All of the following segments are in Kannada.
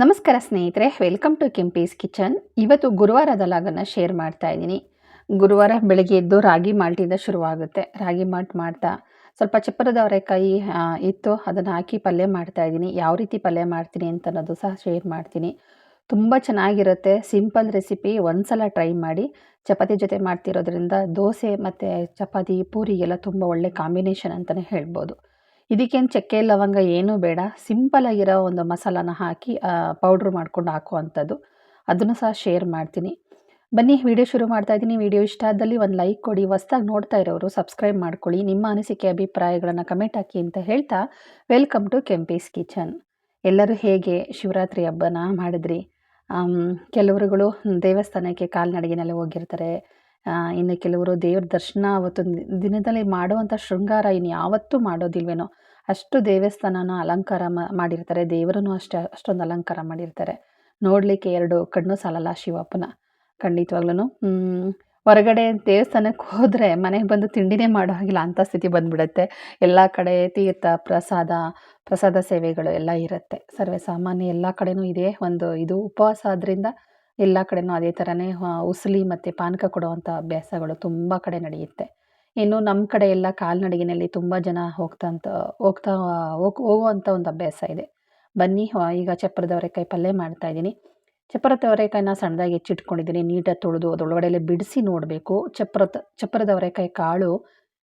ನಮಸ್ಕಾರ ಸ್ನೇಹಿತರೆ ವೆಲ್ಕಮ್ ಟು ಕೆಂಪೀಸ್ ಕಿಚನ್ ಇವತ್ತು ಗುರುವಾರದ ಲಾಗನ್ನು ಶೇರ್ ಮಾಡ್ತಾ ಇದ್ದೀನಿ. ಗುರುವಾರ ಬೆಳಗ್ಗೆ ಎದ್ದು ರಾಗಿ ಮಾಲ್ಟಿಂದ ಶುರುವಾಗುತ್ತೆ. ರಾಗಿ ಮಾಲ್ಟ್ ಮಾಡ್ತಾ ಸ್ವಲ್ಪ ಚಪ್ಪರದ ಅವರೆಕಾಯಿ ಇತ್ತು. ಅದನ್ನು ಹಾಕಿ ಪಲ್ಯ ಮಾಡ್ತಾ ಇದ್ದೀನಿ. ಯಾವ ರೀತಿ ಪಲ್ಯ ಮಾಡ್ತೀನಿ ಅಂತ ಅನ್ನೋದು ಸಹ ಶೇರ್ ಮಾಡ್ತೀನಿ. ತುಂಬ ಚೆನ್ನಾಗಿರುತ್ತೆ. ಸಿಂಪಲ್ ರೆಸಿಪಿ ಒಂದ್ಸಲ ಟ್ರೈ ಮಾಡಿ. ಚಪಾತಿ ಜೊತೆ ಮಾಡ್ತಿರೋದ್ರಿಂದ ದೋಸೆ ಮತ್ತು ಚಪಾತಿ ಪೂರಿಗೆಲ್ಲ ತುಂಬ ಒಳ್ಳೆ ಕಾಂಬಿನೇಷನ್ ಅಂತಲೇ ಹೇಳ್ಬೋದು. ಇದಕ್ಕೇನು ಚಕ್ಕೆ, ಲವಂಗ ಏನೂ ಬೇಡ. ಸಿಂಪಲ್ ಆಗಿರೋ ಒಂದು ಮಸಾಲಾನ ಹಾಕಿ ಪೌಡ್ರ್ ಮಾಡ್ಕೊಂಡು ಹಾಕುವಂಥದ್ದು. ಅದನ್ನು ಸಹ ಶೇರ್ ಮಾಡ್ತೀನಿ. ಬನ್ನಿ, ವಿಡಿಯೋ ಶುರು ಮಾಡ್ತಾ ಇದ್ದೀನಿ. ವಿಡಿಯೋ ಇಷ್ಟ ಆದಲ್ಲಿ ಒಂದು ಲೈಕ್ ಕೊಡಿ. ಹೊಸ್ದಾಗಿ ನೋಡ್ತಾ ಇರೋರು ಸಬ್ಸ್ಕ್ರೈಬ್ ಮಾಡ್ಕೊಳ್ಳಿ. ನಿಮ್ಮ ಅನಿಸಿಕೆ, ಅಭಿಪ್ರಾಯಗಳನ್ನು ಕಮೆಂಟ್ ಹಾಕಿ ಅಂತ ಹೇಳ್ತಾ, ವೆಲ್ಕಮ್ ಟು ಕೆಂಪೀಸ್ ಕಿಚನ್. ಎಲ್ಲರೂ ಹೇಗೆ ಶಿವರಾತ್ರಿ ಹಬ್ಬನ ಮಾಡಿದ್ರಿ? ಕೆಲವರುಗಳು ದೇವಸ್ಥಾನಕ್ಕೆ ಕಾಲ್ನಡಿಗೆನಲ್ಲಿ ಹೋಗಿರ್ತಾರೆ. ಇನ್ನು ಕೆಲವರು ದೇವ್ರ ದರ್ಶನ ಅವತ್ತು ದಿನದಲ್ಲಿ ಮಾಡುವಂಥ ಶೃಂಗಾರ ಇನ್ನು ಯಾವತ್ತೂ ಮಾಡೋದಿಲ್ವೇನೋ ಅಷ್ಟು ದೇವಸ್ಥಾನನ ಅಲಂಕಾರ ಮಾಡಿರ್ತಾರೆ, ದೇವರನ್ನು ಅಷ್ಟೇ, ಅಷ್ಟೊಂದು ಅಲಂಕಾರ ಮಾಡಿರ್ತಾರೆ. ನೋಡಲಿಕ್ಕೆ ಎರಡು ಕಣ್ಣು ಸಾಲಲ್ಲ ಶಿವಪ್ಪನ ಖಂಡಿತವಾಗ್ಲೂ ಹೊರಗಡೆ ದೇವಸ್ಥಾನಕ್ಕೆ ಹೋದರೆ ಮನೆಗೆ ಬಂದು ತಿಂಡಿನೇ ಮಾಡೋ ಹಾಗಿಲ್ಲ, ಅಂಥ ಸ್ಥಿತಿ ಬಂದ್ಬಿಡುತ್ತೆ. ಎಲ್ಲ ಕಡೆ ತೀರ್ಥ, ಪ್ರಸಾದ ಪ್ರಸಾದ ಸೇವೆಗಳು ಎಲ್ಲ ಇರುತ್ತೆ. ಸರ್ವೇ ಸಾಮಾನ್ಯ ಎಲ್ಲ ಕಡೆನೂ ಇದೆ ಒಂದು ಇದು ಉಪವಾಸ ಆದ್ದರಿಂದ ಎಲ್ಲ ಕಡೆನೂ ಅದೇ ಥರನೇ ಉಸಲಿ ಮತ್ತು ಪಾನಕ ಕೊಡುವಂಥ ಅಭ್ಯಾಸಗಳು ತುಂಬ ಕಡೆ ನಡೆಯುತ್ತೆ. ಇನ್ನು ನಮ್ಮ ಕಡೆ ಎಲ್ಲ ಕಾಲ್ನಡಿಗೆನಲ್ಲಿ ತುಂಬ ಜನ ಹೋಗ್ತಂತ, ಹೋಗ್ತಾ, ಹೋಗ್ ಹೋಗುವಂಥ ಒಂದು ಅಭ್ಯಾಸ ಇದೆ. ಬನ್ನಿ ಈಗ ಚಪ್ಪರದ ಅವರೆಕಾಯಿ ಪಲ್ಯ ಮಾಡ್ತಾ ಇದ್ದೀನಿ. ಚಪ್ಪರದ ಅವರೆಕಾಯಿನ ಸಣ್ಣದಾಗಿ ಹೆಚ್ಚಿಟ್ಕೊಂಡಿದ್ದೀನಿ. ನೀಟಾಗಿ ತೊಳೆದು ಅದರೊಳಗಡೆ ಬಿಡಿಸಿ ನೋಡಬೇಕು. ಚಪ್ಪರದ ಚಪ್ಪರದ ಅವರೆಕಾಯಿ ಕಾಳು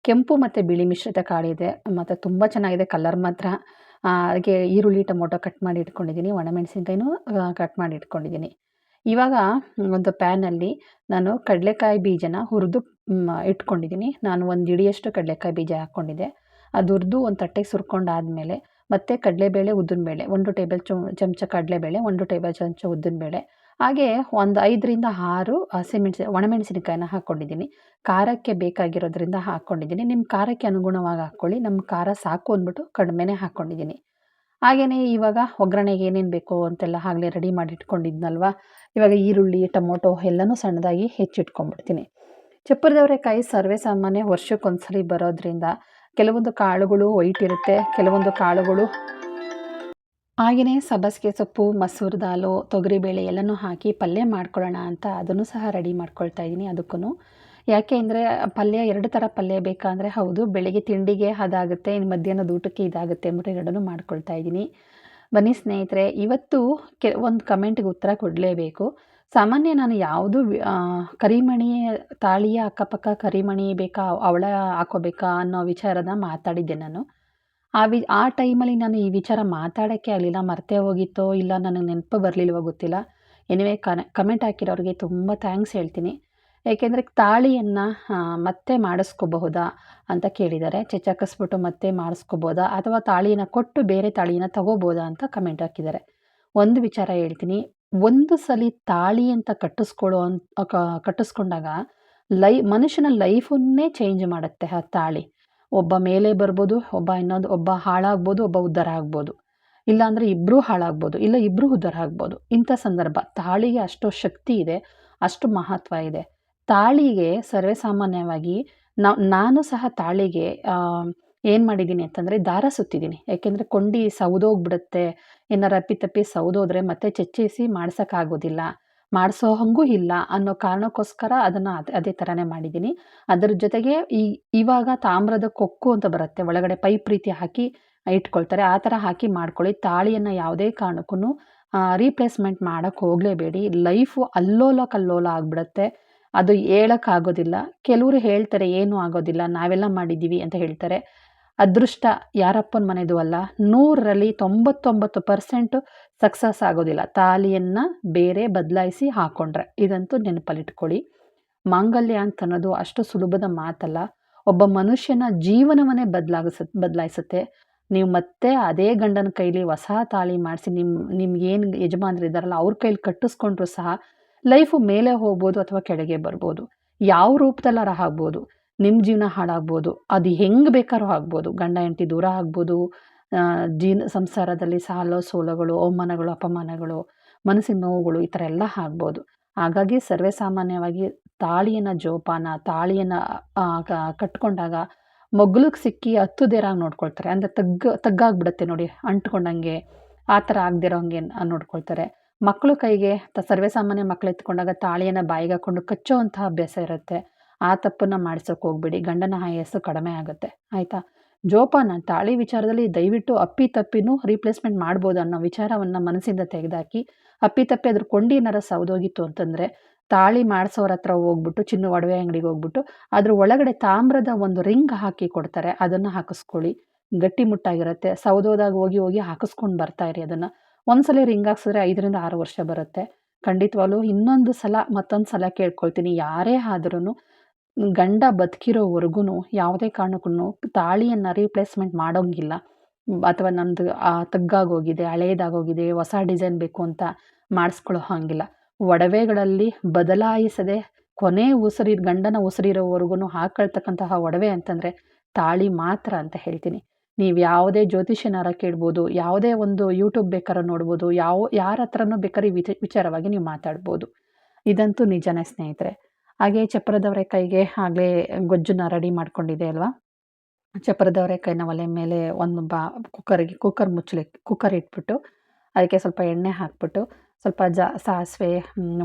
ಕೆಂಪು ಮತ್ತು ಬಿಳಿ ಮಿಶ್ರಿತ ಕಾಳಿದೆ. ಮತ್ತು ತುಂಬ ಚೆನ್ನಾಗಿದೆ ಕಲರ್ ಮಾತ್ರ. ಅದಕ್ಕೆ ಈರುಳ್ಳಿ ಟೊಮೊಟೊ ಕಟ್ ಮಾಡಿ ಇಟ್ಕೊಂಡಿದ್ದೀನಿ. ಒಣಮೆಣಸಿನ್ಕಾಯಿನೂ ಕಟ್ ಮಾಡಿ ಇಟ್ಕೊಂಡಿದ್ದೀನಿ. ಇವಾಗ ಒಂದು ಪ್ಯಾನಲ್ಲಿ ನಾನು ಕಡಲೆಕಾಯಿ ಬೀಜನ ಹುರಿದು ಇಟ್ಕೊಂಡಿದ್ದೀನಿ. ನಾನು ಒಂದು ಹಿಡಿಯಷ್ಟು ಕಡಲೆಕಾಯಿ ಬೀಜ ಹಾಕ್ಕೊಂಡಿದ್ದೆ. ಅದು ಹುರಿದು ಒಂದು ತಟ್ಟೆಗೆ ಸುರ್ಕೊಂಡಾದಮೇಲೆ ಮತ್ತು ಕಡಲೆಬೇಳೆ ಉದ್ದಿನಬೇಳೆ, ಒಂದು ಟೇಬಲ್ ಚಮಚ ಕಡಲೆಬೇಳೆ, ಒಂದು ಟೇಬಲ್ ಚಮಚ ಉದ್ದಿನಬೇಳೆ. ಹಾಗೆ ಒಂದು ಐದರಿಂದ ಆರು ಹಸಿಮೆಣಸಿ, ಒಣಮೆಣಸಿನಕಾಯಿನ ಹಾಕ್ಕೊಂಡಿದ್ದೀನಿ ಖಾರಕ್ಕೆ ಬೇಕಾಗಿರೋದ್ರಿಂದ ಹಾಕ್ಕೊಂಡಿದ್ದೀನಿ ನಿಮ್ಮ ಖಾರಕ್ಕೆ ಅನುಗುಣವಾಗಿ ಹಾಕ್ಕೊಳ್ಳಿ ನಮ್ಮ ಖಾರ ಸಾಕು ಅಂದ್ಬಿಟ್ಟು ಕಡಿಮೆನೇ ಹಾಕ್ಕೊಂಡಿದ್ದೀನಿ ಹಾಗೆಯೇ ಇವಾಗ ಒಗ್ಗರಣೆಗೆ ಏನೇನು ಬೇಕು ಅಂತೆಲ್ಲ ಆಗಲೇ ರೆಡಿ ಮಾಡಿ ಇಟ್ಕೊಂಡಿದ್ನಲ್ವ ಇವಾಗ ಈರುಳ್ಳಿ, ಟೊಮೊಟೊ ಎಲ್ಲನೂ ಸಣ್ಣದಾಗಿ ಹೆಚ್ಚಿಟ್ಕೊಂಡ್ಬಿಡ್ತೀನಿ ಚಪ್ಪರದವರೆಕಾಯಿ ಸರ್ವೇ ಸಾಮಾನ್ಯ ವರ್ಷಕ್ಕೊಂದ್ಸರಿ ಬರೋದ್ರಿಂದ ಕೆಲವೊಂದು ಕಾಳುಗಳು ವೈಟ್ ಇರುತ್ತೆ, ಕೆಲವೊಂದು ಕಾಳುಗಳು ಹಾಗೆಯೇ ಸಬ್ಬಸಿಗೆ ಸೊಪ್ಪು, ಮಸೂರ್, ದಾಲು, ತೊಗರಿಬೇಳೆ ಎಲ್ಲನೂ ಹಾಕಿ ಪಲ್ಯ ಮಾಡ್ಕೊಳ್ಳೋಣ ಅಂತ ಅದನ್ನು ಸಹ ರೆಡಿ ಮಾಡ್ಕೊಳ್ತಾ ಇದ್ದೀನಿ. ಅದಕ್ಕೂ ಯಾಕೆ ಅಂದರೆ ಪಲ್ಯ, ಎರಡು ಥರ ಪಲ್ಯ ಬೇಕಂದರೆ ಹೌದು, ಬೆಳಿಗ್ಗೆ ತಿಂಡಿಗೆ ಅದಾಗುತ್ತೆ ಇನ್ನು ಮಧ್ಯಾಹ್ನದ ಊಟಕ್ಕೆ ಇದಾಗುತ್ತೆ ಅಂದ್ಬಿಟ್ಟು ಎರಡನ್ನೂ ಮಾಡ್ಕೊಳ್ತಾ ಇದ್ದೀನಿ. ಬನ್ನಿ ಸ್ನೇಹಿತರೆ, ಇವತ್ತು ಕೆ, ಒಂದು ಕಮೆಂಟ್ಗೆ ಉತ್ತರ ಕೊಡಲೇಬೇಕು. ಸಾಮಾನ್ಯ ನಾನು ಯಾವುದು ಕರಿಮಣಿ ತಾಳಿಯ ಅಕ್ಕಪಕ್ಕ ಕರಿಮಣಿ ಬೇಕಾ, ಅವಳ ಹಾಕೋಬೇಕಾ ಅನ್ನೋ ವಿಚಾರನ ಮಾತಾಡಿದ್ದೆ ನಾನು. ಆ ವಿ, ಆ ಟೈಮಲ್ಲಿ ನಾನು ಈ ವಿಚಾರ ಮಾತಾಡೋಕ್ಕೆ ಆಗಲಿಲ್ಲ, ಮರ್ತೇ ಹೋಗಿತ್ತೋ ಇಲ್ಲ ನನಗೆ ನೆನಪು ಬರಲಿಲ್ವೋ ಗೊತ್ತಿಲ್ಲ. ಎನಿವೆ ಕನ ಕಮೆಂಟ್ ಹಾಕಿರೋರಿಗೆ ತುಂಬ ಥ್ಯಾಂಕ್ಸ್ ಹೇಳ್ತೀನಿ. ಏಕೆಂದರೆ ತಾಳಿಯನ್ನು ಮತ್ತೆ ಮಾಡಿಸ್ಕೋಬಹುದಾ ಅಂತ ಕೇಳಿದ್ದಾರೆ. ಚೆಚ್ಚಾಕಿಸ್ಬಿಟ್ಟು ಮತ್ತೆ ಮಾಡಿಸ್ಕೋಬೋದಾ ಅಥವಾ ತಾಳಿನ ಕೊಟ್ಟು ಬೇರೆ ತಾಳಿನ ತಗೋಬೋದಾ ಅಂತ ಕಮೆಂಟ್ ಹಾಕಿದ್ದಾರೆ. ಒಂದು ವಿಚಾರ ಹೇಳ್ತೀನಿ. ಒಂದು ಸಲ ತಾಳಿ ಅಂತ ಕಟ್ಟಿಸ್ಕೊಳ್ಳೋ ಅಂತ ಕಟ್ಟಿಸ್ಕೊಂಡಾಗ ಲೈ, ಮನುಷ್ಯನ ಲೈಫನ್ನೇ ಚೇಂಜ್ ಮಾಡುತ್ತೆ ಆ ತಾಳಿ. ಒಬ್ಬ ಮೇಲೆ ಬರ್ಬೋದು, ಒಬ್ಬ ಇನ್ನೊಂದು, ಒಬ್ಬ ಹಾಳಾಗ್ಬೋದು, ಒಬ್ಬ ಉದ್ಧಾರ ಆಗ್ಬೋದು. ಇಲ್ಲಾಂದರೆ ಇಬ್ಬರೂ ಹಾಳಾಗ್ಬೋದು, ಇಲ್ಲ ಇಬ್ಬರೂ ಉದ್ಧಾರ ಆಗ್ಬೋದು. ಇಂಥ ಸಂದರ್ಭ ತಾಳಿಗೆ ಅಷ್ಟು ಶಕ್ತಿ ಇದೆ, ಅಷ್ಟು ಮಹತ್ವ ಇದೆ. ತಾಳಿಗೆ ಸರ್ವೇಸಾಮಾನ್ಯವಾಗಿ ನಾವು ನಾನು ಸಹ ತಾಳಿಗೆ ಏನು ಮಾಡಿದ್ದೀನಿ ಅಂತಂದರೆ ದಾರ ಸುತ್ತಿದ್ದೀನಿ. ಯಾಕೆಂದರೆ ಕೊಂಡಿ ಸೌದೋಗ್ಬಿಡುತ್ತೆ, ಏನಾರು ಅಪ್ಪಿತಪ್ಪಿ ಸೌದೋದ್ರೆ ಮತ್ತೆ ಚೆಚ್ಚಿಸಿ ಮಾಡ್ಸೋಕ್ಕಾಗೋದಿಲ್ಲ, ಮಾಡಿಸೋ ಹಂಗೂ ಇಲ್ಲ ಅನ್ನೋ ಕಾರಣಕ್ಕೋಸ್ಕರ ಅದನ್ನು ಅದೇ ಅದೇ ಥರನೇ ಮಾಡಿದ್ದೀನಿ. ಅದರ ಜೊತೆಗೆ ಈ, ಇವಾಗ ತಾಮ್ರದ ಕೊಕ್ಕು ಅಂತ ಬರುತ್ತೆ, ಒಳಗಡೆ ಪೈಪ್ ರೀತಿ ಹಾಕಿ ಇಟ್ಕೊಳ್ತಾರೆ, ಆ ಥರ ಹಾಕಿ ಮಾಡ್ಕೊಳ್ಳಿ. ತಾಳಿಯನ್ನು ಯಾವುದೇ ಕಾರಣಕ್ಕೂ ರೀಪ್ಲೇಸ್ಮೆಂಟ್ ಮಾಡೋಕ್ಕೆ ಹೋಗಲೇಬೇಡಿ. ಲೈಫು ಅಲ್ಲೋಲ ಕಲ್ಲೋಲ ಆಗಿಬಿಡುತ್ತೆ. ಅದು ಹೇಳೋಕ್ಕಾಗೋದಿಲ್ಲ. ಕೆಲವರು ಹೇಳ್ತಾರೆ, ಏನೂ ಆಗೋದಿಲ್ಲ, ನಾವೆಲ್ಲ ಮಾಡಿದ್ದೀವಿ ಅಂತ ಹೇಳ್ತಾರೆ. ಅದೃಷ್ಟ ಯಾರಪ್ಪನ ಮನೆದು ಅಲ್ಲ. ನೂರರಲ್ಲಿ ತೊಂಬತ್ತೊಂಬತ್ತು ಪರ್ಸೆಂಟು ಸಕ್ಸಸ್ ಆಗೋದಿಲ್ಲ. ತಾಲಿಯನ್ನು ಬೇರೆ ಬದಲಾಯಿಸಿ ಹಾಕ್ಕೊಂಡ್ರೆ ಇದಂತೂ ನೆನಪಲ್ಲಿಟ್ಕೊಳ್ಳಿ. ಮಾಂಗಲ್ಯ ಅಂತ ಅನ್ನೋದು ಅಷ್ಟು ಸುಲಭದ ಮಾತಲ್ಲ. ಒಬ್ಬ ಮನುಷ್ಯನ ಜೀವನವನ್ನೇ ಬದಲಾಗಿಸ, ಬದಲಾಯಿಸುತ್ತೆ. ನೀವು ಮತ್ತೆ ಅದೇ ಗಂಡನ ಕೈಲಿ ಹೊಸ ತಾಳಿ ಮಾಡಿಸಿ ನಿಮ್ಮ ನಿಮ್ಗೇನು ಯಜಮಾನ್ರು ಇದ್ದಾರಲ್ಲ ಅವ್ರ ಕೈಲಿ ಕಟ್ಟಿಸ್ಕೊಂಡ್ರು ಸಹ ಲೈಫು ಮೇಲೆ ಹೋಗ್ಬೋದು ಅಥವಾ ಕೆಳಗೆ ಬರ್ಬೋದು. ಯಾವ ರೂಪದಲ್ಲಾರ ಆಗ್ಬೋದು? ನಿಮ್ಮ ಜೀವನ ಹಾಳಾಗ್ಬೋದು. ಅದು ಹೆಂಗೆ ಬೇಕಾದ್ರೂ ಆಗ್ಬೋದು. ಗಂಡ, ಹೆಂಡತಿ ದೂರ ಆಗ್ಬೋದು. ಜೀನ್, ಸಂಸಾರದಲ್ಲಿ ಸಾಲೋ, ಸೋಲಗಳು, ಅವಮಾನಗಳು, ಅಪಮಾನಗಳು, ಮನಸ್ಸಿನ ನೋವುಗಳು ಈ ಥರ ಎಲ್ಲ ಆಗ್ಬೋದು. ಹಾಗಾಗಿ ಸರ್ವೇ ಸಾಮಾನ್ಯವಾಗಿ ತಾಳಿಯನ್ನು ಜೋಪಾನ, ತಾಳಿಯನ್ನು ಕಟ್ಕೊಂಡಾಗ ಮಗ್ಲಿಗೆ ಸಿಕ್ಕಿ ಹತ್ತು ದೇರಾಗಿ ನೋಡ್ಕೊಳ್ತಾರೆ. ಅಂದರೆ ತಗ್ಗ, ತಗ್ಗಾಗ್ಬಿಡುತ್ತೆ ನೋಡಿ. ಅಂಟ್ಕೊಂಡಂಗೆ ಆ ಥರ ಆಗದಿರೋ ಹಂಗೆ ನೋಡ್ಕೊಳ್ತಾರೆ. ಮಕ್ಕಳು ಕೈಗೆ ತ ಸರ್ವೇ ಸಾಮಾನ್ಯ ಮಕ್ಳು ಎತ್ಕೊಂಡಾಗ ತಾಳಿಯನ್ನು ಬಾಯಿಗೆ ಹಾಕೊಂಡು ಕಚ್ಚೋವಂತಹ ಅಭ್ಯಾಸ ಇರುತ್ತೆ. ಆ ತಪ್ಪನ್ನು ಮಾಡಿಸೋಕೆ ಹೋಗ್ಬೇಡಿ. ಗಂಡನ ಆಯಸ್ಸು ಕಡಿಮೆ ಆಗುತ್ತೆ. ಆಯಿತಾ? ಜೋಪಾನ, ತಾಳಿ ವಿಚಾರದಲ್ಲಿ ದಯವಿಟ್ಟು ಅಪ್ಪಿ ತಪ್ಪಿನೂ ರೀಪ್ಲೇಸ್ಮೆಂಟ್ ಮಾಡ್ಬೋದು ಅನ್ನೋ ವಿಚಾರವನ್ನು ಮನಸ್ಸಿಂದ ತೆಗೆದಾಕಿ, ಅಪ್ಪಿ ತಪ್ಪಿ ಅದ್ರ ಕೊಂಡಿ ಏನಾರ ಸೌದೋಗಿತ್ತು ಅಂತಂದರೆ, ತಾಳಿ ಮಾಡಿಸೋರ ಹತ್ರ ಹೋಗ್ಬಿಟ್ಟು, ಚಿನ್ನ ಒಡವೆ ಅಂಗಡಿಗೆ ಹೋಗ್ಬಿಟ್ಟು, ಅದ್ರ ಒಳಗಡೆ ತಾಮ್ರದ ಒಂದು ರಿಂಗ್ ಹಾಕಿ ಕೊಡ್ತಾರೆ. ಅದನ್ನು ಹಾಕಿಸ್ಕೊಳ್ಳಿ. ಗಟ್ಟಿಮುಟ್ಟಾಗಿರುತ್ತೆ. ಸೌದೋದಾಗ ಹೋಗಿ ಹೋಗಿ ಹಾಕಿಸ್ಕೊಂಡು ಬರ್ತಾ ಇರಿ ಅದನ್ನು. ಒಂದ್ಸಲ ರಿಂಗ್ ಹಾಕ್ಸಿದ್ರೆ ಐದರಿಂದ ಆರು ವರ್ಷ ಬರುತ್ತೆ. ಖಂಡಿತವಾಗ್ಲೂ ಇನ್ನೊಂದು ಸಲ ಮತ್ತೊಂದು ಸಲ ಕೇಳ್ಕೊಳ್ತೀನಿ. ಯಾರೇ ಆದ್ರೂ ಗಂಡ ಬದುಕಿರೋವರೆಗೂ ಯಾವುದೇ ಕಾರಣಕ್ಕೂ ತಾಳಿಯನ್ನು ರೀಪ್ಲೇಸ್ಮೆಂಟ್ ಮಾಡೋಂಗಿಲ್ಲ. ಅಥವಾ ನಮ್ಮದು ತಗ್ಗಾಗೋಗಿದೆ, ಹಳೇದಾಗೋಗಿದೆ, ಹೊಸ ಡಿಸೈನ್ ಬೇಕು ಅಂತ ಮಾಡಿಸ್ಕೊಳ್ಳೋ ಹಾಗಿಲ್ಲ. ಒಡವೆಗಳಲ್ಲಿ ಬದಲಾಯಿಸದೆ ಕೊನೆ ಉಸಿರಿ ಗಂಡನ ಉಸಿರಿರೋವರೆಗೂ ಹಾಕೊಳ್ತಕ್ಕಂತಹ ಒಡವೆ ಅಂತಂದರೆ ತಾಳಿ ಮಾತ್ರ ಅಂತ ಹೇಳ್ತೀನಿ. ನೀವು ಯಾವುದೇ ಜ್ಯೋತಿಷ್ಯನಾರ ಕೇಳ್ಬೋದು, ಯಾವುದೇ ಒಂದು ಯೂಟ್ಯೂಬ್ ಬೇಕಾರ ನೋಡ್ಬೋದು, ಯಾವ, ಯಾರ ಹತ್ರನೂ ಬೇಕಾದ್ರೆ ವಿಚ, ವಿಚಾರವಾಗಿ ನೀವು ಮಾತಾಡ್ಬೋದು. ಇದಂತೂ ನಿಜನೇ ಸ್ನೇಹಿತರೆ. ಹಾಗೆ ಚಪ್ಪರದವರೆ ಕೈಗೆ ಆಗಲೇ ಗೊಜ್ಜನ್ನ ರೆಡಿ ಮಾಡ್ಕೊಂಡಿದೆ ಅಲ್ವಾ? ಚಪ್ಪರದವರೆ ಕೈನ ಒಲೆ ಮೇಲೆ ಒಂದು ಬಾ, ಕುಕ್ಕರಿಗೆ, ಕುಕ್ಕರ್ ಮುಚ್ಚಲಿಕ್ಕೆ ಕುಕ್ಕರ್ ಇಟ್ಬಿಟ್ಟು, ಅದಕ್ಕೆ ಸ್ವಲ್ಪ ಎಣ್ಣೆ ಹಾಕ್ಬಿಟ್ಟು ಸ್ವಲ್ಪ ಜಾ ಸಾಸಿವೆ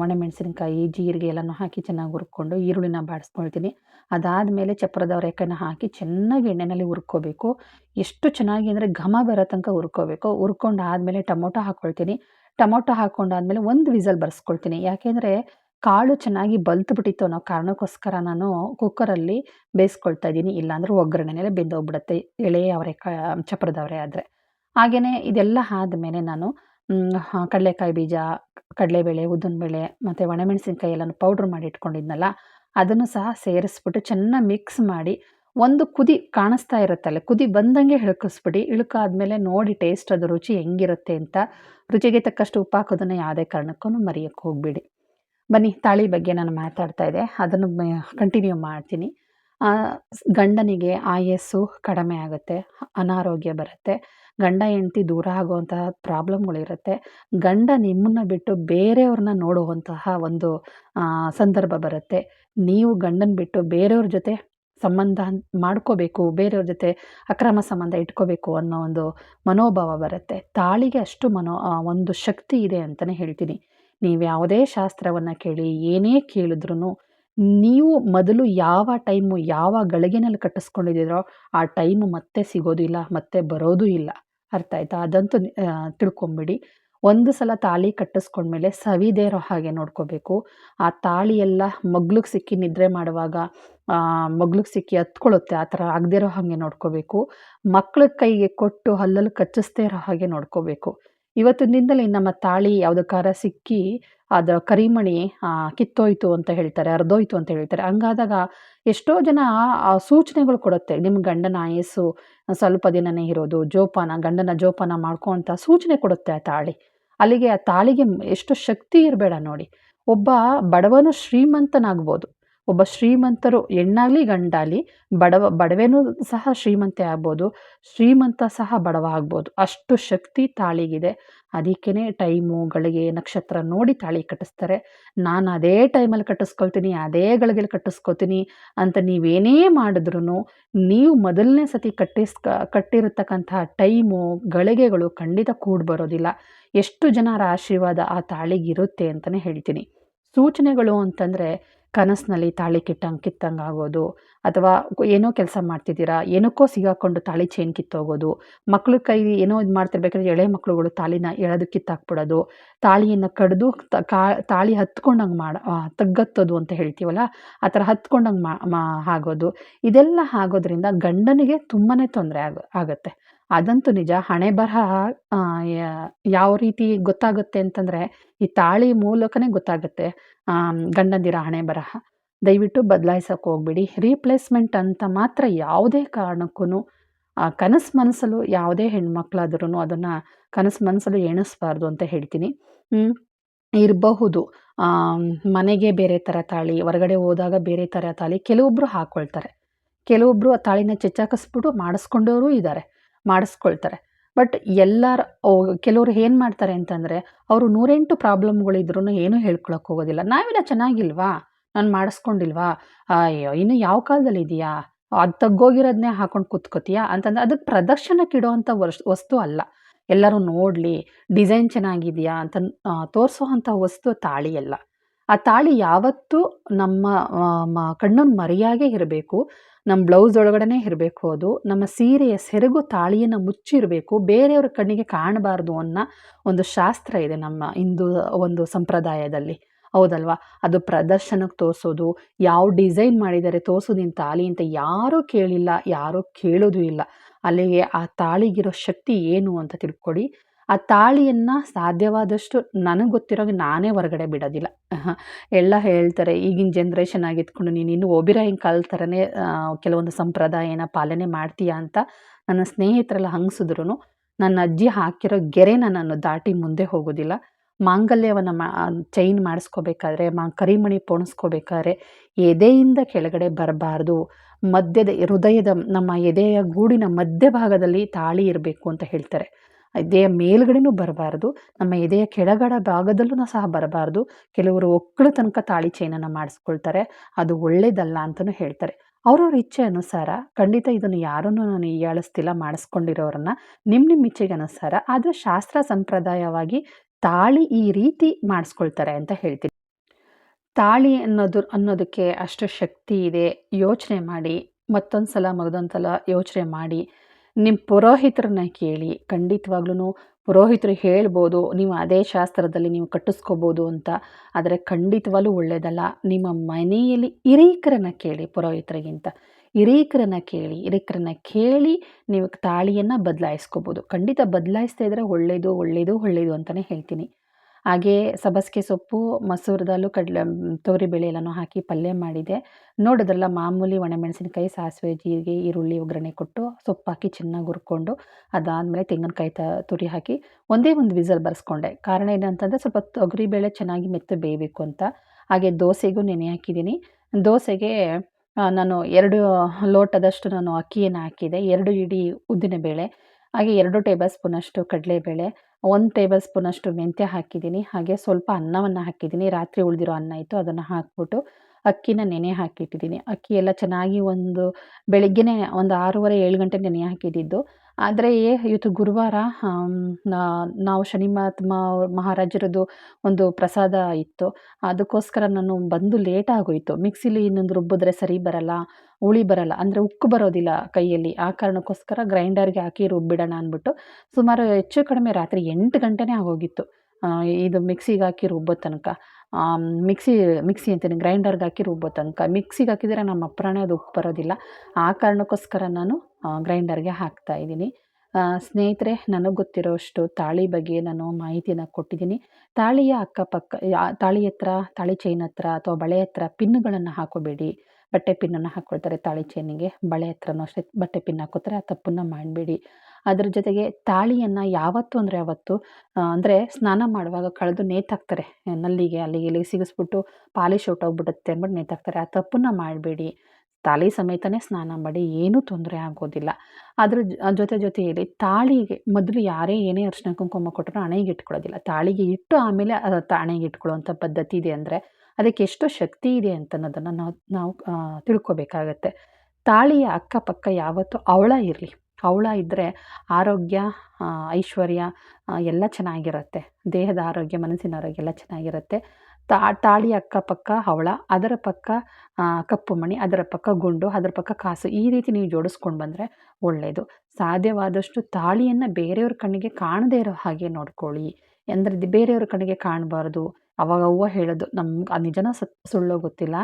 ಒಣಮೆಣಸಿನ್ಕಾಯಿ, ಜೀರಿಗೆ ಎಲ್ಲನೂ ಹಾಕಿ ಚೆನ್ನಾಗಿ ಹುರ್ಕೊಂಡು ಈರುಳ್ಳಿನ ಬಾಡಿಸ್ಕೊಳ್ತೀನಿ. ಅದಾದಮೇಲೆ ಚಪ್ಪರದ ಅವರೆಕಾಯನ್ನ ಹಾಕಿ ಚೆನ್ನಾಗಿ ಎಣ್ಣೆಯಲ್ಲಿ ಹುರ್ಕೋಬೇಕು. ಎಷ್ಟು ಚೆನ್ನಾಗಿ ಅಂದರೆ ಘಮ ಬರೋ ತನಕ ಹುರ್ಕೋಬೇಕು. ಹುರ್ಕೊಂಡು ಆದಮೇಲೆ ಟೊಮೊಟೊ ಹಾಕ್ಕೊಳ್ತೀನಿ ಟೊಮೊಟೊ ಹಾಕ್ಕೊಂಡಾದ್ಮೇಲೆ ಒಂದು ವಿಸಲ್ ಬರ್ಸ್ಕೊಳ್ತೀನಿ. ಯಾಕೆಂದರೆ ಕಾಳು ಚೆನ್ನಾಗಿ ಬಲ್ತು ಬಿಟ್ಟಿತ್ತು ಅನ್ನೋ ಕಾರಣಕ್ಕೋಸ್ಕರ ನಾನು ಕುಕ್ಕರಲ್ಲಿ ಬೇಯಿಸ್ಕೊಳ್ತಾ ಇದ್ದೀನಿ. ಇಲ್ಲಾಂದರೆ ಒಗ್ಗರಣೆನೇ ಬೆಂದೋಗ್ಬಿಡುತ್ತೆ. ಎಳೆ ಅವರೆಕಾಯಿ ಚಪ್ರದವರೆ ಆದರೆ. ಹಾಗೆಯೇ ಇದೆಲ್ಲ ಆದಮೇಲೆ ನಾನು ಕಡಲೆಕಾಯಿ ಬೀಜ, ಕಡಲೆಬೇಳೆ, ಉದ್ದಿನಬೇಳೆ, ಮತ್ತು ಒಣಮೆಣಸಿನ್ಕಾಯಿ ಎಲ್ಲನೂ ಪೌಡ್ರ್ ಮಾಡಿ ಇಟ್ಕೊಂಡಿದ್ನಲ್ಲ, ಅದನ್ನು ಸಹ ಸೇರಿಸ್ಬಿಟ್ಟು ಚೆನ್ನಾಗಿ ಮಿಕ್ಸ್ ಮಾಡಿ ಒಂದು ಕುದಿ ಕಾಣಿಸ್ತಾ ಇರುತ್ತಲ್ಲ, ಕುದಿ ಬಂದಂಗೆ ಇಳ್ಕಿಸ್ಬಿಡಿ, ಇಳ್ಕಾದ್ಮೇಲೆ ನೋಡಿ ಟೇಸ್ಟ್ ಅದು, ರುಚಿ ಹೆಂಗಿರುತ್ತೆ ಅಂತ. ರುಚಿಗೆ ತಕ್ಕಷ್ಟು ಉಪ್ಪು ಹಾಕೋದನ್ನು ಯಾವುದೇ ಕಾರಣಕ್ಕೂ ಮರೆಯೋಕ್ಕೆ ಹೋಗಬೇಡಿ. ಬನ್ನಿ, ತಾಳಿ ಬಗ್ಗೆ ನಾನು ಮಾತಾಡ್ತಾ ಇದ್ದೆ, ಅದನ್ನು ಕಂಟಿನ್ಯೂ ಮಾಡ್ತೀನಿ. ಗಂಡನಿಗೆ ಆಯಸ್ಸು ಕಡಿಮೆ ಆಗುತ್ತೆ, ಅನಾರೋಗ್ಯ ಬರುತ್ತೆ. ಗಂಡ, ಹೆಂಡ್ತಿ ದೂರ ಆಗುವಂತಹ ಪ್ರಾಬ್ಲಮ್ಗಳಿರುತ್ತೆ. ಗಂಡ ನಿಮ್ಮನ್ನು ಬಿಟ್ಟು ಬೇರೆಯವ್ರನ್ನ ನೋಡುವಂತಹ ಒಂದು ಸಂದರ್ಭ ಬರುತ್ತೆ. ನೀವು ಗಂಡನ ಬಿಟ್ಟು ಬೇರೆಯವ್ರ ಜೊತೆ ಸಂಬಂಧ ಮಾಡ್ಕೋಬೇಕು, ಬೇರೆಯವ್ರ ಜೊತೆ ಅಕ್ರಮ ಸಂಬಂಧ ಇಟ್ಕೋಬೇಕು ಅನ್ನೋ ಒಂದು ಮನೋಭಾವ ಬರುತ್ತೆ. ತಾಳಿಗೆ ಅಷ್ಟು ಮನೋ ಒಂದು ಶಕ್ತಿ ಇದೆ ಅಂತಲೇ ಹೇಳ್ತೀನಿ. ನೀವು ಯಾವುದೇ ಶಾಸ್ತ್ರವನ್ನು ಕೇಳಿ, ಏನೇ ಕೇಳಿದ್ರೂ ನೀವು ಮೊದಲು ಯಾವ ಟೈಮು, ಯಾವ ಗಳಿಗೆನಲ್ಲಿ ಕಟ್ಟಿಸ್ಕೊಂಡಿದ್ದೀರೋ ಆ ಟೈಮು ಮತ್ತೆ ಸಿಗೋದಿಲ್ಲ, ಮತ್ತೆ ಬರೋದೂ ಇಲ್ಲ. ಅರ್ಥ ಆಯ್ತಾ? ಅದಂತೂ ತಿಳ್ಕೊಂಬಿಡಿ. ಒಂದು ಸಲ ತಾಳಿ ಕಟ್ಟಿಸ್ಕೊಂಡ್ಮೇಲೆ ಸವಿದೇ ಇರೋ ಹಾಗೆ ನೋಡ್ಕೋಬೇಕು. ಆ ತಾಳಿ ಎಲ್ಲ ಮಗ್ಳಿಗೆ ಸಿಕ್ಕಿ ನಿದ್ರೆ ಮಾಡುವಾಗ ಮಗ್ಳಿಗೆ ಸಿಕ್ಕಿ ಹತ್ಕೊಳ್ಳುತ್ತೆ, ಆ ಥರ ಇರೋ ಹಾಗೆ ನೋಡ್ಕೋಬೇಕು. ಮಕ್ಳ ಕೈಗೆ ಕೊಟ್ಟು ಹಲ್ಲಲ್ಲಿ ಕಚ್ಚಿಸ್ದೇ ಇರೋ ಹಾಗೆ ನೋಡ್ಕೋಬೇಕು. ಇವತ್ತಿನ ದಿನದಲ್ಲಿ ನಮ್ಮ ತಾಳಿ ಯಾವುದಕ್ಕಾರ ಸಿಕ್ಕಿ ಅದರ ಕರಿಮಣಿ ಕಿತ್ತೋಯ್ತು ಅಂತ ಹೇಳ್ತಾರೆ ಅರ್ಧೋಯ್ತು ಅಂತ ಹೇಳ್ತಾರೆ. ಹಂಗಾದಾಗ ಎಷ್ಟೋ ಜನ ಆ ಸೂಚನೆಗಳು ಕೊಡುತ್ತೆ. ನಿಮ್ಮ ಗಂಡನ ಆಯಸ್ಸು ಸ್ವಲ್ಪ ದಿನನೇ ಇರೋದು, ಜೋಪಾನ, ಗಂಡನ ಜೋಪಾನ ಮಾಡ್ಕೊ ಅಂತ ಸೂಚನೆ ಕೊಡುತ್ತೆ ಆ ತಾಳಿ. ಅಲ್ಲಿಗೆ ಆ ತಾಳಿಗೆ ಎಷ್ಟು ಶಕ್ತಿ ಇರಬೇಡ ನೋಡಿ. ಒಬ್ಬ ಬಡವನು ಶ್ರೀಮಂತನಾಗ್ಬೋದು. ಒಬ್ಬ ಶ್ರೀಮಂತರು ಹೆಣ್ಣಾಗಲಿ ಗಂಡಾಗಲಿ ಬಡವ, ಬಡವೇನೂ ಸಹ ಶ್ರೀಮಂತೆ ಆಗ್ಬೋದು, ಶ್ರೀಮಂತ ಸಹ ಬಡವ ಆಗ್ಬೋದು. ಅಷ್ಟು ಶಕ್ತಿ ತಾಳಿಗಿದೆ. ಅದಕ್ಕೇ ಟೈಮು, ಗಳಿಗೆ ನಕ್ಷತ್ರ ನೋಡಿ ತಾಳಿ ಕಟ್ಟಿಸ್ತಾರೆ. ನಾನು ಅದೇ ಟೈಮಲ್ಲಿ ಕಟ್ಟಿಸ್ಕೊಳ್ತೀನಿ, ಅದೇ ಗಳಿಗೆಲಿ ಕಟ್ಟಿಸ್ಕೊತೀನಿ ಅಂತ ನೀವೇನೇ ಮಾಡಿದ್ರೂ ನೀವು ಮೊದಲನೇ ಸತಿ ಕಟ್ಟಿಸ್ ಕಟ್ಟಿರತಕ್ಕಂತಹ ಟೈಮು, ಗಳಿಗೆಗಳು ಖಂಡಿತ ಕೂಡಿ ಬರೋದಿಲ್ಲ. ಎಷ್ಟು ಜನರ ಆಶೀರ್ವಾದ ಆ ತಾಳಿಗಿರುತ್ತೆ ಅಂತಲೇ ಹೇಳ್ತೀನಿ. ಸೂಚನೆಗಳು ಅಂತಂದರೆ ಕನಸಿನಲ್ಲಿ ತಾಳಿ ಕಿಟ್ಟಂಗೆ, ಕಿತ್ತಂಗೆ ಆಗೋದು ಅಥವಾ ಏನೋ ಕೆಲಸ ಮಾಡ್ತಿದ್ದೀರಾ, ಏನಕ್ಕೋ ಸಿಗಾಕೊಂಡು ತಾಳಿ ಚೈನ್ ಕಿತ್ತೋಗೋದು, ಮಕ್ಳ ಕೈ ಏನೋ ಇದು ಮಾಡ್ತಿರ್ಬೇಕಾದ್ರೆ ಎಳೆ ಮಕ್ಳುಗಳು ತಾಳಿನ ಎಳೆದು ಕಿತ್ತಾಕ್ಬಿಡೋದು, ತಾಳಿಯನ್ನು ಕಡಿದು ತಾಳಿ ಹತ್ಕೊಂಡಂಗೆ ಮಾಡ ತಗ್ಗತ್ತೋದು ಅಂತ ಹೇಳ್ತೀವಲ್ಲ, ಆ ಥರ ಹತ್ಕೊಂಡಂಗೆ ಮಾ ಆಗೋದು ಇದೆಲ್ಲ ಆಗೋದ್ರಿಂದ ಗಂಡನಿಗೆ ತುಂಬಾ ತೊಂದರೆ ಆಗ, ಆಗುತ್ತೆ. ಅದಂತೂ ನಿಜ. ಹಣೆ ಬರಹ ಯಾವ ರೀತಿ ಗೊತ್ತಾಗುತ್ತೆ ಅಂತಂದರೆ, ಈ ತಾಳಿ ಮೂಲಕನೇ ಗೊತ್ತಾಗುತ್ತೆ. ಗಂಡಂದಿರ ಹಣೆ ಬರಹ. ದಯವಿಟ್ಟು ಬದಲಾಯಿಸೋಕೆ ಹೋಗ್ಬಿಡಿ. ರೀಪ್ಲೇಸ್ಮೆಂಟ್ ಅಂತ ಮಾತ್ರ ಯಾವುದೇ ಕಾರಣಕ್ಕೂ ಕನಸು ಮನಸ್ಸಲ್ಲೂ ಯಾವುದೇ ಹೆಣ್ಮಕ್ಳಾದ್ರೂ ಅದನ್ನು ಕನಸು ಮನಸ್ಸಲ್ಲೂ ಎಣಿಸ್ಬಾರ್ದು ಅಂತ ಹೇಳ್ತೀನಿ. ಇರಬಹುದು. ಮನೆಗೆ ಬೇರೆ ಥರ ತಾಳಿ, ಹೊರಗಡೆ ಹೋದಾಗ ಬೇರೆ ಥರ ತಾಳಿ ಕೆಲವೊಬ್ಬರು ಹಾಕ್ಕೊಳ್ತಾರೆ ಕೆಲವೊಬ್ಬರು ಆ ತಾಳಿನ ಚೆಚ್ಚಾಕಿಸ್ಬಿಟ್ಟು ಮಾಡಿಸ್ಕೊಂಡವರು ಇದ್ದಾರೆ ಮಾಡಿಸ್ಕೊಳ್ತಾರೆ. ಬಟ್ ಎಲ್ಲರ ಕೆಲವರು ಏನು ಮಾಡ್ತಾರೆ ಅಂತಂದರೆ, ಅವರು ನೂರೆಂಟು ಪ್ರಾಬ್ಲಮ್ಗಳಿದ್ರೂ ಏನೂ ಹೇಳ್ಕೊಳಕ್ಕೆ ಹೋಗೋದಿಲ್ಲ. ನಾವೆಲ್ಲ ಚೆನ್ನಾಗಿಲ್ವಾ? ನಾನು ಮಾಡಿಸ್ಕೊಂಡಿಲ್ವಾ? ಅಯ್ಯೋ, ಇನ್ನು ಯಾವ ಕಾಲದಲ್ಲಿ ಇದೆಯಾ? ಅದು ತಗ್ಗೋಗಿರೋದನ್ನೇ ಹಾಕೊಂಡು ಕೂತ್ಕೋತೀಯಾ? ಅಂತಂದ್ರೆ ಅದಕ್ಕೆ ಪ್ರದರ್ಶನಕ್ಕೆ ಇಡೋವಂಥ ವರ್ಷ ವಸ್ತು ಅಲ್ಲ. ಎಲ್ಲರೂ ನೋಡಲಿ, ಡಿಸೈನ್ ಚೆನ್ನಾಗಿದೆಯಾ ಅಂತ ಅಂಥ ವಸ್ತು ತಾಳಿ ಅಲ್ಲ. ಆ ತಾಳಿ ಯಾವತ್ತೂ ನಮ್ಮ ಕಣ್ಣನ್ನು ಮರೆಯಾಗೇ ಇರಬೇಕು. ನಮ್ಮ ಬ್ಲೌಸ್ ಒಳಗಡೆ ಇರಬೇಕು ಅದು. ನಮ್ಮ ಸೀರೆಯ ಸೆರಗು ತಾಳಿಯನ್ನು ಮುಚ್ಚಿರಬೇಕು. ಬೇರೆಯವ್ರ ಕಣ್ಣಿಗೆ ಕಾಣಬಾರ್ದು ಅನ್ನೋ ಒಂದು ಶಾಸ್ತ್ರ ಇದೆ ನಮ್ಮ ಹಿಂದೂ ಒಂದು ಸಂಪ್ರದಾಯದಲ್ಲಿ. ಹೌದಲ್ವಾ? ಅದು ಪ್ರದರ್ಶನಕ್ಕೆ ತೋರಿಸೋದು, ಯಾವ ಡಿಸೈನ್ ಮಾಡಿದ್ದಾರೆ ತೋರಿಸೋದು ನಿನ್ನ ತಾಳಿ ಅಂತ ಯಾರೂ ಕೇಳಿಲ್ಲ, ಯಾರೂ ಕೇಳೋದು ಇಲ್ಲ. ಅಲ್ಲಿಗೆ ಆ ತಾಳಿಗಿರೋ ಶಕ್ತಿ ಏನು ಅಂತ ತಿಳ್ಕೊಡಿ. ಆ ತಾಳಿಯನ್ನು ಸಾಧ್ಯವಾದಷ್ಟು ನನಗೆ ಗೊತ್ತಿರೋಂಗೆ ನಾನೇ ಹೊರಗಡೆ ಬಿಡೋದಿಲ್ಲ. ಎಲ್ಲ ಹೇಳ್ತಾರೆ, ಈಗಿನ ಜನ್ರೇಷನ್ ಆಗಿದ್ಕೊಂಡು ನೀನು ಇನ್ನೂ ಒಬಿರಾಯಿನ ಕಾಲ ಥರನೇ ಕೆಲವೊಂದು ಸಂಪ್ರದಾಯನ ಪಾಲನೆ ಮಾಡ್ತೀಯಾ ಅಂತ ನನ್ನ ಸ್ನೇಹಿತರೆಲ್ಲ ಹಂಗಿಸಿದ್ರು ನನ್ನ ಅಜ್ಜಿ ಹಾಕಿರೋ ಗೆರೆನ ನಾನು ದಾಟಿ ಮುಂದೆ ಹೋಗೋದಿಲ್ಲ. ಮಾಂಗಲ್ಯವನ್ನು ಮಾ ಚೈನ್ ಮಾಡಿಸ್ಕೋಬೇಕಾದ್ರೆ, ಮಾ, ಕರಿಮಣಿ ಪೋಣಿಸ್ಕೋಬೇಕಾದ್ರೆ, ಎದೆಯಿಂದ ಕೆಳಗಡೆ ಬರಬಾರ್ದು. ಮಧ್ಯದ, ಹೃದಯದ, ನಮ್ಮ ಎದೆಯ ಗೂಡಿನ ಮಧ್ಯಭಾಗದಲ್ಲಿ ತಾಳಿ ಇರಬೇಕು ಅಂತ ಹೇಳ್ತಾರೆ. ಎದೆಯ ಮೇಲ್ಗಡೆನೂ ಬರಬಾರ್ದು, ನಮ್ಮ ಎದೆಯ ಕೆಳಗಡ ಭಾಗದಲ್ಲೂ ಸಹ ಬರಬಾರ್ದು. ಕೆಲವರು ಒಕ್ಕಳ ತನಕ ತಾಳಿ ಚೈನನ್ನು ಮಾಡಿಸ್ಕೊಳ್ತಾರೆ, ಅದು ಒಳ್ಳೇದಲ್ಲ ಅಂತಲೂ ಹೇಳ್ತಾರೆ. ಅವ್ರವ್ರ ಇಚ್ಛೆ ಅನುಸಾರ, ಖಂಡಿತ ಇದನ್ನು ಯಾರನ್ನು ನಾನು ಹೀಯಾಳಿಸ್ತಿಲ್ಲ ಮಾಡಿಸ್ಕೊಂಡಿರೋರನ್ನ ನಿಮ್ಮ ನಿಮ್ಮ ಇಚ್ಛೆಗೆ ಅನುಸಾರ, ಆದರೆ ಶಾಸ್ತ್ರ ಸಂಪ್ರದಾಯವಾಗಿ ತಾಳಿ ಈ ರೀತಿ ಮಾಡಿಸ್ಕೊಳ್ತಾರೆ ಅಂತ ಹೇಳ್ತೀನಿ. ತಾಳಿ ಅನ್ನೋದು, ಅನ್ನೋದಕ್ಕೆ ಅಷ್ಟು ಶಕ್ತಿ ಇದೆ, ಯೋಚನೆ ಮಾಡಿ ಮತ್ತೊಂದು ಸಲ ಮಗದೊಂದು ಸಲ ಯೋಚನೆ ಮಾಡಿ ನಿಮ್ಮ ಪುರೋಹಿತರನ್ನ ಕೇಳಿ ಖಂಡಿತವಾಗ್ಲೂ ಪುರೋಹಿತರು ಹೇಳ್ಬೋದು, ನೀವು ಅದೇ ಶಾಸ್ತ್ರದಲ್ಲಿ ನೀವು ಕಟ್ಟಿಸ್ಕೋಬೋದು ಅಂತ. ಆದರೆ ಖಂಡಿತವಾಗ್ಲೂ ಒಳ್ಳೆಯದಲ್ಲ ನಿಮ್ಮ ಮನೆಯಲ್ಲಿ ಹಿರೀಕರನ್ನ ಕೇಳಿ ಪುರೋಹಿತರಿಗಿಂತ. ಹಿರೀಕರನ್ನ ಕೇಳಿ ಹಿರೀಕರನ್ನ ಕೇಳಿ ನೀವು ತಾಳಿಯನ್ನು ಬದಲಾಯಿಸ್ಕೋಬೋದು. ಖಂಡಿತ ಬದಲಾಯಿಸ್ತಾ ಇದ್ದರೆ ಒಳ್ಳೆಯದು ಒಳ್ಳೆಯದು ಒಳ್ಳೆಯದು ಅಂತಲೇ ಹೇಳ್ತೀನಿ. ಹಾಗೇ ಸಬ್ಬಸಿಗೆ ಸೊಪ್ಪು, ಮಸೂರ್ ದಾಲು, ಕಡಲೆ ತೊಗರಿಬೇಳೆ ಎಲ್ಲನೂ ಹಾಕಿ ಪಲ್ಯ ಮಾಡಿದೆ. ನೋಡಿದ್ರಲ್ಲ ಮಾಮೂಲಿ ಒಣಮೆಣಸಿನಕಾಯಿ, ಸಾಸಿವೆ, ಜೀರಿಗೆ, ಈರುಳ್ಳಿ, ಒಗ್ಗರಣೆ ಕೊಟ್ಟು ಸೊಪ್ಪು ಹಾಕಿ ಚೆನ್ನಾಗಿ ಹುರ್ಕೊಂಡು ಅದಾದಮೇಲೆ ತೆಂಗಿನಕಾಯಿ ತ, ತುರಿ ಹಾಕಿ ಒಂದೇ ಒಂದು ವಿಸಲ್ ಬರೆಸ್ಕೊಂಡೆ. ಕಾರಣ ಏನಂತಂದರೆ ಸ್ವಲ್ಪ ತೊಗರಿಬೇಳೆ ಚೆನ್ನಾಗಿ ಮೆತ್ತ ಬೇಯಬೇಕು ಅಂತ. ಹಾಗೆ ದೋಸೆಗೂ ನೆನೆ ಹಾಕಿದ್ದೀನಿ. ದೋಸೆಗೆ ನಾನು ಎರಡು ಲೋಟದಷ್ಟು ನಾನು ಅಕ್ಕಿಯನ್ನು ಹಾಕಿದೆ. ಎರಡು ಇಡೀ ಉದ್ದಿನಬೇಳೆ, ಹಾಗೆ ಎರಡು ಟೇಬಲ್ ಸ್ಪೂನಷ್ಟು ಕಡಲೆಬೇಳೆ ಒಂದು ಟೇಬಲ್ ಸ್ಪೂನಷ್ಟು ಮೆಂತ್ಯ ಹಾಕಿದ್ದೀನಿ. ಹಾಗೆ ಸ್ವಲ್ಪ ಅನ್ನವನ್ನು ಹಾಕಿದ್ದೀನಿ. ರಾತ್ರಿ ಉಳಿದಿರೋ ಅನ್ನ ಇತ್ತು ಅದನ್ನು ಹಾಕ್ಬಿಟ್ಟು ಅಕ್ಕಿನ ನೆನೆ ಹಾಕಿಟ್ಟಿದ್ದೀನಿ. ಅಕ್ಕಿ ಎಲ್ಲ ಚೆನ್ನಾಗಿ ಒಂದು ಬೆಳಗ್ಗೆನೇ ಒಂದು ಆರೂವರೆ ಏಳು ಗಂಟೆ ನೆನೆ ಹಾಕಿದ್ದಿದ್ದು ಆದರೆ ಇವತ್ತು ಗುರುವಾರ ನಾವು ಶನಿ ಮಹಾತ್ಮ ಮಹಾರಾಜರದ್ದು ಒಂದು ಪ್ರಸಾದ ಇತ್ತು. ಅದಕ್ಕೋಸ್ಕರ ನಾನು ಬಂದು ಲೇಟ್ ಆಗೋಯಿತು. ಮಿಕ್ಸಿಲಿ ಇನ್ನೊಂದು ರುಬ್ಬಿದ್ರೆ ಸರಿ ಬರಲ್ಲ, ಹುಳಿ ಬರಲ್ಲ, ಅಂದರೆ ಉಕ್ಕು ಬರೋದಿಲ್ಲ ಕೈಯಲ್ಲಿ. ಆ ಕಾರಣಕ್ಕೋಸ್ಕರ ಗ್ರೈಂಡರ್ಗೆ ಹಾಕಿ ರುಬ್ಬಿಡೋಣ ಅಂದ್ಬಿಟ್ಟು ಸುಮಾರು ಹೆಚ್ಚು ಕಡಿಮೆ ರಾತ್ರಿ ಎಂಟು ಗಂಟೆನೇ ಆಗೋಗಿತ್ತು. ಇದು ಮಿಕ್ಸಿಗೆ ಹಾಕಿ ರುಬ್ಬೋ ತನಕ. ಮಿಕ್ಸಿ ಮಿಕ್ಸಿ ಅಂತೀನಿ, ಗ್ರೈಂಡರ್ಗೆ ಹಾಕಿ ರುಬ್ಬೋ ತನಕ. ಮಿಕ್ಸಿಗೆ ಹಾಕಿದರೆ ನಮ್ಮ ಅಪ್ರಾಣೆ ಅದು ಉಪ್ಪು ಬರೋದಿಲ್ಲ. ಆ ಕಾರಣಕ್ಕೋಸ್ಕರ ನಾನು ಗ್ರೈಂಡರ್ಗೆ ಹಾಕ್ತಾಯಿದ್ದೀನಿ ಸ್ನೇಹಿತರೆ, ನನಗೆ ಗೊತ್ತಿರೋಷ್ಟು ತಾಳಿ ಬಗ್ಗೆ ನಾನು ಮಾಹಿತಿನ ಕೊಟ್ಟಿದ್ದೀನಿ. ತಾಳಿಯ ಅಕ್ಕಪಕ್ಕ ತಾಳಿ ಹತ್ರ, ತಾಳಿ ಚೈನ್ ಹತ್ರ ಅಥವಾ ಬಳೆ ಹತ್ರ ಪಿನ್ನುಗಳನ್ನು ಹಾಕೋಬೇಡಿ. ಬಟ್ಟೆ ಪಿನ್ನನ್ನು ಹಾಕ್ಕೊಳ್ತಾರೆ ತಾಳಿ ಚೈನಿಗೆ ಬಳೆ ಹತ್ರನೂ ಅಷ್ಟೇ ಬಟ್ಟೆ ಪಿನ್ ಹಾಕೋತಾರೆ, ಆ ತಪ್ಪನ್ನು ಮಾಡಬೇಡಿ. ಅದ್ರ ಜೊತೆಗೆ ತಾಳಿಯನ್ನು ಯಾವತ್ತು ಅಂದರೆ ಯಾವತ್ತು ಅಂದರೆ ಸ್ನಾನ ಮಾಡುವಾಗ ಕಳೆದು ನೇತಾಕ್ತಾರೆ. ನಲ್ಲಿಗೆ, ಅಲ್ಲಿಗೆ, ಇಲ್ಲಿಗೆ ಸಿಗಿಸ್ಬಿಟ್ಟು ಪಾಲಿಶ್ ಹೊರ್ಟೋಗ್ಬಿಡುತ್ತೆ ಅಂದ್ಬಿಟ್ಟು ನೇತಾಕ್ತಾರೆ. ಆ ತಪ್ಪನ್ನ ಮಾಡಬೇಡಿ. ತಾಳಿ ಸಮೇತನೇ ಸ್ನಾನ ಮಾಡಿ, ಏನೂ ತೊಂದರೆ ಆಗೋದಿಲ್ಲ. ಅದ್ರ ಜೊತೆ ಜೊತೆಯಲ್ಲಿ ತಾಳಿಗೆ ಮೊದಲು ಯಾರೇ ಏನೇ ಅರ್ಶಿನ ಕುಂಕುಮ ಕೊಟ್ಟರು ಹಣೆಗೆ ಇಟ್ಕೊಳ್ಳೋದಿಲ್ಲ. ತಾಳಿಗೆ ಇಟ್ಟು ಆಮೇಲೆ ಹಣೆಗೆ ಇಟ್ಕೊಳ್ಳುವಂಥ ಪದ್ಧತಿ ಇದೆ ಅಂದರೆ ಅದಕ್ಕೆ ಎಷ್ಟು ಶಕ್ತಿ ಇದೆ ಅಂತ ಅನ್ನೋದನ್ನು ನಾವು ನಾವು ತಿಳ್ಕೊಬೇಕಾಗತ್ತೆ. ತಾಳಿಯ ಅಕ್ಕಪಕ್ಕ ಯಾವತ್ತೂ ಅವಳ ಇರಲಿ. ಹವಳ ಇದ್ದರೆ ಆರೋಗ್ಯ ಐಶ್ವರ್ಯ ಎಲ್ಲ ಚೆನ್ನಾಗಿರುತ್ತೆ. ದೇಹದ ಆರೋಗ್ಯ, ಮನಸ್ಸಿನ ಆರೋಗ್ಯ ಎಲ್ಲ ಚೆನ್ನಾಗಿರುತ್ತೆ. ತಾಳಿ ಅಕ್ಕಪಕ್ಕ ಹವಳ ಅದರ ಪಕ್ಕ ಕಪ್ಪು ಮಣಿ, ಅದರ ಪಕ್ಕ ಗುಂಡು, ಅದರ ಪಕ್ಕ ಕಾಸು, ಈ ರೀತಿ ನೀವು ಜೋಡಿಸ್ಕೊಂಡು ಬಂದರೆ ಒಳ್ಳೆಯದು ಸಾಧ್ಯವಾದಷ್ಟು ತಾಳಿಯನ್ನು ಬೇರೆಯವ್ರ ಕಣ್ಣಿಗೆ ಕಾಣದೇ ಇರೋ ಹಾಗೆ ನೋಡ್ಕೊಳ್ಳಿ. ಅಂದರೆ ಬೇರೆಯವ್ರ ಕಣ್ಣಿಗೆ ಕಾಣಬಾರ್ದು. ಅವಾಗ ಅವ್ವ ಹೇಳೋದು, ನಮ್ಗೆ, ಆ ನಿಜನೋ ಸತ್, ಸುಳ್ಳೋ ಗೊತ್ತಿಲ್ಲ.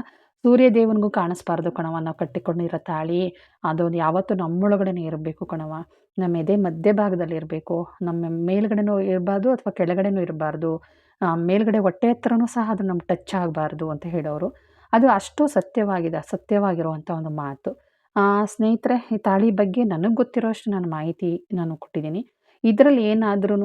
ಸೂರ್ಯ ದೇವನಿಗೂ ಕಾಣಿಸ್ಬಾರ್ದು ಕಣವ ನಾವು ಕಟ್ಟಿಕೊಂಡಿರೋ ತಾಳಿ. ಅದೊಂದು ಯಾವತ್ತೂ ನಮ್ಮೊಳಗಡೆನೇ ಇರಬೇಕು ಕಣವ ನಮ್ಮ ಎದೆ ಮಧ್ಯ ಭಾಗದಲ್ಲಿ ಇರಬೇಕು. ನಮ್ಮ ಮೇಲ್ಗಡೆನೂ ಇರಬಾರ್ದು ಅಥವಾ ಕೆಳಗಡೆನೂ ಇರಬಾರ್ದು. ಮೇಲ್ಗಡೆ ಹೊಟ್ಟೆ ಹತ್ರನೂ ಸಹ ಅದು ನಮ್ಗೆ ಟಚ್ ಆಗಬಾರ್ದು ಅಂತ ಹೇಳೋರು. ಅದು ಅಷ್ಟು ಸತ್ಯವಾಗಿದೆ ಸತ್ಯವಾಗಿರುವಂಥ ಒಂದು ಮಾತು. ಸ್ನೇಹಿತರೆ, ಈ ತಾಳಿ ಬಗ್ಗೆ ನನಗೆ ಗೊತ್ತಿರೋಷ್ಟು ನಾನು ಮಾಹಿತಿ ನಾನು ಕೊಟ್ಟಿದ್ದೀನಿ. ಇದರಲ್ಲಿ ಏನಾದ್ರೂ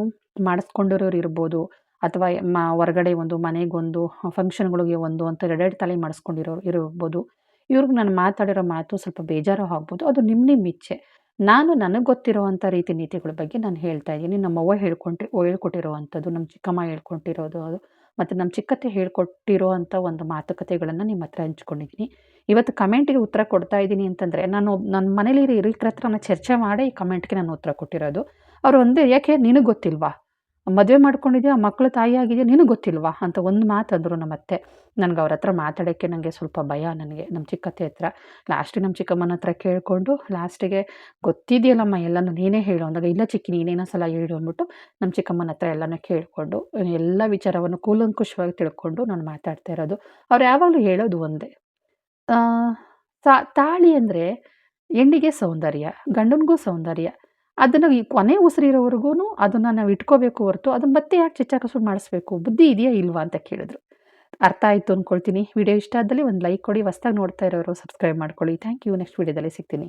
ಮಾಡಿಸ್ಕೊಂಡಿರೋರು ಇರ್ಬೋದು. ಅಥವಾ ಮ, ಹೊರ್ಗಡೆ ಒಂದು ಮನೆಗೊಂದು, ಫಂಕ್ಷನ್ಗಳಿಗೆ ಒಂದು ಅಂತ ಎರಡೆರಡು ತಲೆ ಮಾಡಿಸ್ಕೊಂಡಿರೋರು ಇರ್ಬೋದು. ಇವ್ರಿಗೆ ನಾನು ಮಾತಾಡಿರೋ ಮಾತು ಸ್ವಲ್ಪ ಬೇಜಾರು ಆಗ್ಬೋದು. ಅದು ನಿಮ್ಮ ನಿಮ್ಮ ಇಚ್ಛೆ ನಾನು ನನಗೆ ಗೊತ್ತಿರುವಂಥ ರೀತಿ ನೀತಿಗಳ ಬಗ್ಗೆ ನಾನು ಹೇಳ್ತಾ ಇದ್ದೀನಿ. ನಮ್ಮವ್ವ ಹೇಳ್ಕೊಂಡ್ರೆ, ಹೇಳ್ಕೊಟ್ಟಿರುವಂಥದ್ದು, ನಮ್ಮ ಚಿಕ್ಕಮ್ಮ ಹೇಳ್ಕೊಟ್ಟಿರೋದು ಅದು. ಮತ್ತು ನಮ್ಮ ಚಿಕ್ಕತ್ತೆ ಹೇಳ್ಕೊಟ್ಟಿರೋ ಅಂಥ ಒಂದು ಮಾತುಕತೆಗಳನ್ನು ನಿಮ್ಮ ಹತ್ರ ಹಂಚ್ಕೊಂಡಿದ್ದೀನಿ. ಇವತ್ತು ಕಮೆಂಟಿಗೆ ಉತ್ತರ ಕೊಡ್ತಾ ಇದ್ದೀನಿ ಅಂತಂದರೆ, ನಾನು ನನ್ನ ಮನೇಲಿ ಹಿರಿಯರ ಹತ್ರ ಚರ್ಚೆ ಮಾಡಿ ಈ ಕಮೆಂಟ್ಗೆ ನಾನು ಉತ್ತರ ಕೊಟ್ಟಿರೋದು. ಅವರು ಒಂದೇ, ಯಾಕೆ? ನಿನಗೆ ಗೊತ್ತಿಲ್ವಾ? ಮದುವೆ ಮಾಡ್ಕೊಂಡಿದ್ಯಾ? ಮಕ್ಕಳು ತಾಯಿ ಆಗಿದೆಯಾ? ನಿನಗೆ ಗೊತ್ತಿಲ್ವಾ? ಅಂತ ಒಂದು ಮಾತು ನಮ್ಮತ್ತೆ ನನಗೆ ಅವ್ರ ಹತ್ರ ಮಾತಾಡೋಕ್ಕೆ ನನಗೆ ಸ್ವಲ್ಪ ಭಯ ನನಗೆ ನಮ್ಮ ಚಿಕ್ಕತ್ತೆ ಹತ್ರ. ಲಾಸ್ಟಿಗೆ ನಮ್ಮ ಚಿಕ್ಕಮ್ಮನ ಹತ್ರ ಕೇಳಿಕೊಂಡು ಲಾಸ್ಟಿಗೆ ಗೊತ್ತಿದೆಯಲ್ಲಮ್ಮ ಎಲ್ಲನೂ, ನೀನೇ ಹೇಳು ಅಂದಾಗ, ಇಲ್ಲ ಚಿಕ್ಕಿ, ನೀನೇನೋ ಸಲ ಹೇಳು ಅಂದ್ಬಿಟ್ಟು ನಮ್ಮ ಚಿಕ್ಕಮ್ಮನ ಹತ್ರ ಎಲ್ಲನೂ ಕೇಳಿಕೊಂಡು, ಎಲ್ಲ ವಿಚಾರವನ್ನು ಕೂಲಂಕುಷವಾಗಿ ತಿಳ್ಕೊಂಡು ನಾನು ಮಾತಾಡ್ತಾ ಇರೋದು. ಅವ್ರು ಯಾವಾಗಲೂ ಹೇಳೋದು ಒಂದೇ. ತಾಳಿ ಅಂದರೆ ಹೆಣ್ಣಿಗೆ ಸೌಂದರ್ಯ, ಗಂಡನಿಗೂ ಸೌಂದರ್ಯ. ಅದನ್ನು ಈ ಕೊನೆ ಉಸಿರಿರೋವರೆಗೂ ಅದನ್ನು ನಾವು ಇಟ್ಕೋಬೇಕು ಹೊರತು ಅದನ್ನು ಮತ್ತೆ ಯಾಕೆ ಚಿಚ್ಚಾಕಸು ಮಾಡಿಸ್ಬೇಕು? ಬುದ್ಧಿ ಇದೆಯಾ ಇಲ್ವಾ ಅಂತ ಕೇಳಿದ್ರು. ಅರ್ಥ ಆಯಿತು ಅಂದ್ಕೊಳ್ತೀನಿ ವಿಡಿಯೋ ಇಷ್ಟ ಆದಲ್ಲಿ ಒಂದು ಲೈಕ್ ಕೊಡಿ. ಹೊಸ್ದಾಗಿ ನೋಡ್ತಾ ಇರೋರು ಸಬ್ಸ್ಕ್ರೈಬ್ ಮಾಡ್ಕೊಳ್ಳಿ. Thank you. ನೆಕ್ಸ್ಟ್ ವಿಡಿಯೋದಲ್ಲಿ ಸಿಗ್ತೀನಿ.